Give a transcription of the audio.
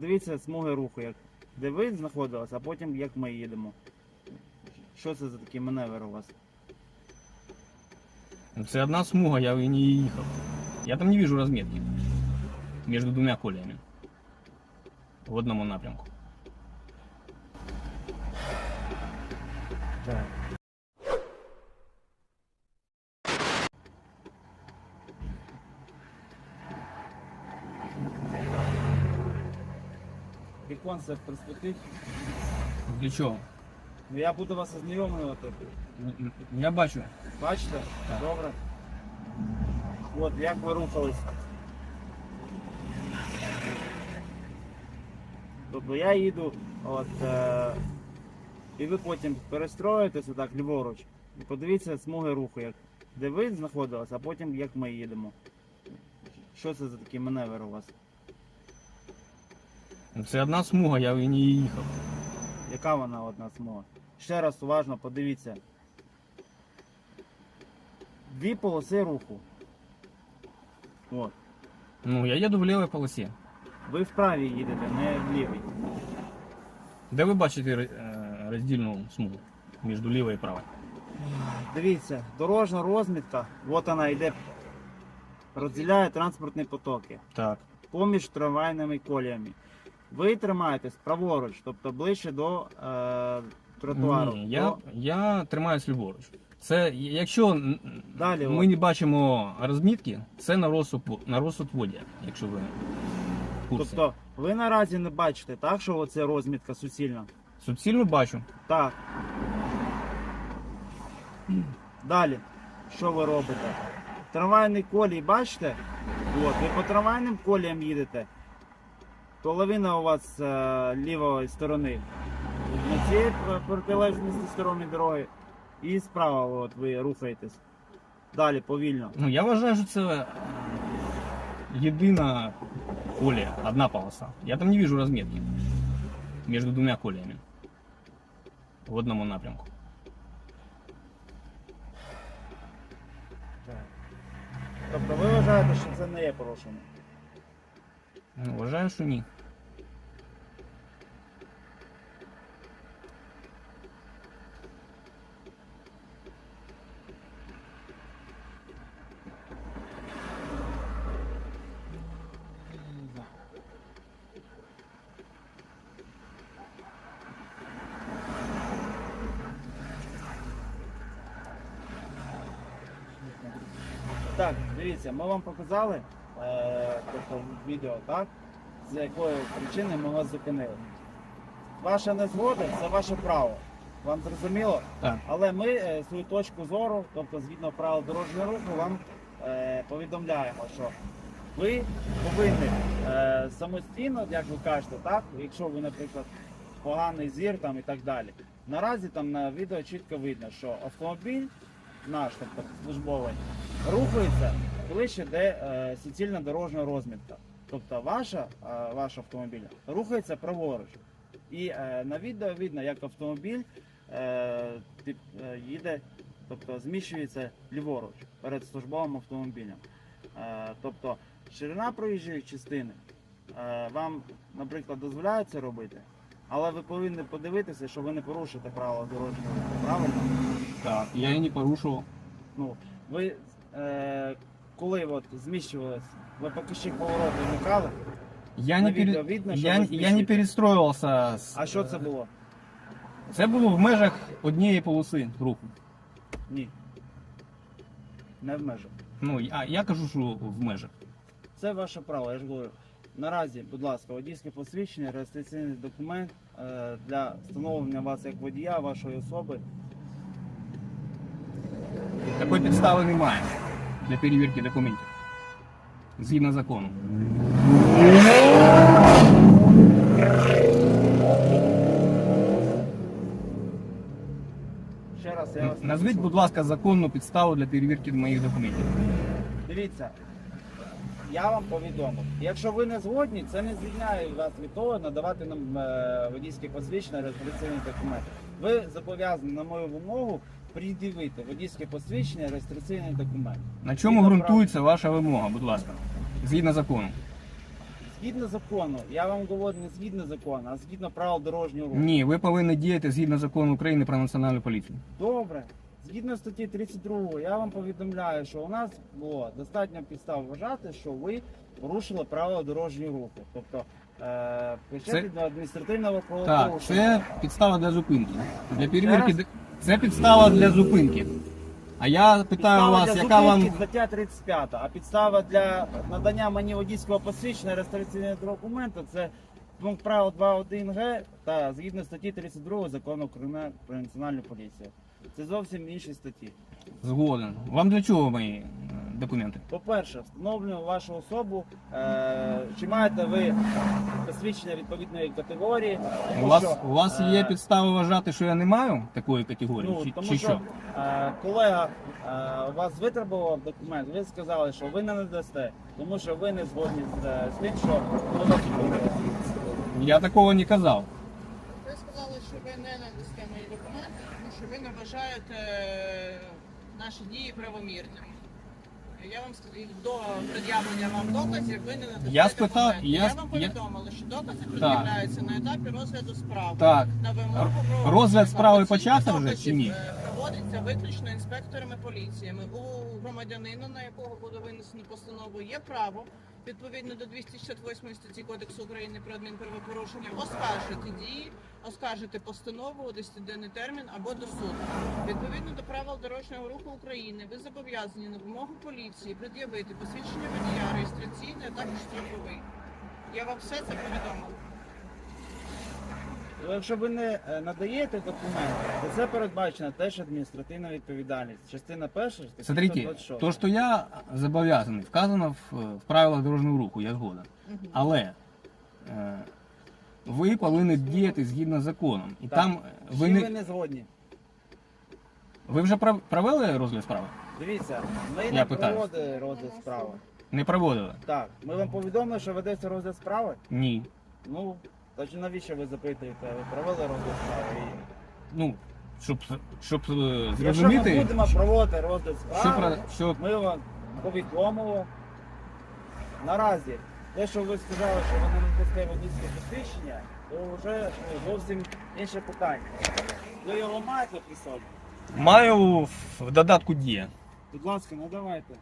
Дивіться смуги руху, як де ви знаходилися, а потім як ми їдемо. Що це за такий маневр у вас? Це одна смуга, я в ній їхав. Я там не вижу розмітки між двома коліями. В одному напрямку. Так. Віконце перспектив. Для чого? Ну я буду вас ознайомлювати. Я бачу. Бачите? Так. Добре. От, як ви рухались. Тобто я їду, от, е, і ви потім перестроїтеся так ліворуч. І подивіться смуги руху, як, де ви знаходилися, а потім як ми їдемо. Що це за такий маневр у вас? Це одна смуга, я в ней їхав. Яка вона одна смуга? Ще раз уважно подивіться. Дві полоси руху. От. Ну, я їду в лівій полосі. Ви вправі їдете, не в лівій. Де ви бачите е, роздільну смугу між лівою і правою? Дивіться, дорожня розмітка, от вона йде, розділяє транспортні потоки Так. поміж трамвайними коліями. Ви тримаєтесь праворуч, тобто ближче до е, тротуару. Ні, я, До- я тримаюсь ліворуч. Це якщо Далі, ми не бачимо розмітки, це на розсуд, на розсуд водія, якщо ви в курсі. Тобто ви наразі не бачите, так, що оце розмітка суцільна? Суцільно бачу. Так. Далі. Що ви робите? Трамвайний колій бачите? От, ви по трамвайним коліям їдете. Половина у вас е, лівої сторони. На цій протилежній стороні дороги. І справа от, ви рухаєтесь. Далі повільно. Ну, я вважаю, що це е, єдина колія, одна полоса. Я там не вижу розмітки між двома коліями. В одному напрямку. Тобто ви вважаєте, що це не є порушення? Вважаю, що ні. Так, дивіться, ми вам показали тобто, відео, так? З якої причини ми вас зупинили. Ваша незгода це ваше право. Вам зрозуміло? Так. Але ми е, свою точку зору, тобто згідно правил дорожнього руху, вам е, повідомляємо, що ви повинні е, самостійно, як ви кажете, так, якщо ви, наприклад, поганий зір там і так далі. Наразі там на відео чітко видно, що автомобіль наш, тобто службовий, рухається ближче, де е, суцільна дорожня розмітка. Тобто ваша, е, ваш автомобіль рухається праворуч. І е, на відео видно, як автомобіль їде, тобто зміщується ліворуч перед службовим автомобілем. Тобто ширина проїжджої частини вам, наприклад, дозволяє це робити, але ви повинні подивитися, що ви не порушите правила дорожнього руху. Правильно? Так. Я і не порушував. Ну, ви е, коли от зміщувались, ви поки ще повороти вмикали, Я На не, відео пере... видно, що я, ви я не зміщуєте. перестроювався. з- а що це було? Це було в межах однієї полоси руху. Ні. Не в межах. Ну, я, я кажу, що в межах. Це ваше право, я ж говорю. Наразі, будь ласка, водійське посвідчення, реєстраційний документ е, для встановлення вас як водія, вашої особи. Такої підстави немає для перевірки документів. Згідно закону. Ще раз я вас Назвіть, будь ласка, законну підставу для перевірки моїх документів. Дивіться, я вам повідомив. Якщо ви не згодні, це не звільняє вас від того надавати нам е, водійське посвідчення, реєстраційний документ. Ви зобов'язані на мою вимогу пред'явити водійське посвідчення, реєстраційний документ. На чому Згідно ґрунтується ваша вимога, будь ласка? Згідно закону. згідно закону, я вам говорю не згідно закону, а згідно правил дорожнього руху. Ні, ви повинні діяти згідно закону України про національну поліцію. Добре. Згідно статті 32, я вам повідомляю, що у нас було достатньо підстав вважати, що ви порушили правила дорожнього руху. Тобто е, причетні до адміністративного Так, правопорушення. це підстава для зупинки. Для перевірки д- це підстава для зупинки. А я питаю вас, для яка зупинки вам стаття 35, а підстава для надання мені водійського посвідчення реєстраційного документу це пункт правил 2.1 г та згідно статті 32 закону України про національну поліцію. Це зовсім інші статті. згоден. Вам для чого мої е, документи? По-перше, встановлюємо вашу особу. Е, чи маєте ви посвідчення відповідної категорії? Тому У вас, що, у вас е, є підстави вважати, що я не маю такої категорії? Ну, чи, тому чи що, що? Е, колега е, у вас витребував документ, ви сказали, що ви не надасте, тому що ви не згодні з, е, з тим, що вас Я такого не казав. Ви сказали, що ви не надасте мої документи, тому що ви не вважаєте е, наші дії правомірними. Я вам сказала, до пред'явлення вам доказів ви не надасте Я спитав- документи. я Я, сп- вам я- повідомила, що докази пред'являються на етапі розгляду справи. Так. На вимогу Р- про розгляд справи почався вже чи ні? е, Проводиться виключно інспекторами поліціями. У громадянина, на якого буде винесено постанову, є право відповідно до 268 статті Кодексу України про адмінправопорушення оскаржити дії, оскаржити постанову у 10-денний термін або до суду. Відповідно до правил дорожнього руху України, ви зобов'язані на вимогу поліції пред'явити посвідчення водія реєстраційне, а також страховий. Я вам все це повідомила. Якщо ви не е, надаєте документи, то це передбачена теж адміністративна відповідальність. Частина перша, статті Смотрите, 126. то, що я зобов'язаний, вказано в, в правилах дорожнього руху, я згоден. Але е, ви повинні діяти згідно з законом. І Так. там е, ви Чим ви не не згодні? ви вже пров- провели розгляд справи? Дивіться, ми Я не питаю. проводили розгляд справи. Не проводили? Так, ми вам повідомили, що ведеться розгляд справи. Ні. Ну, тоді навіщо ви запитуєте? Ви провели розгляд справи? І- Ну, щоб, щоб е, Якщо ми зрозуміти, будемо проводити розгляд що, справи, про- що ми вам повідомимо. Наразі, те, що ви сказали, що ви не надасте водійське посвідчення, то вже е, зовсім інше питання. Ви його маєте при собі? маю в додатку дія. Будь ласка, надавайте.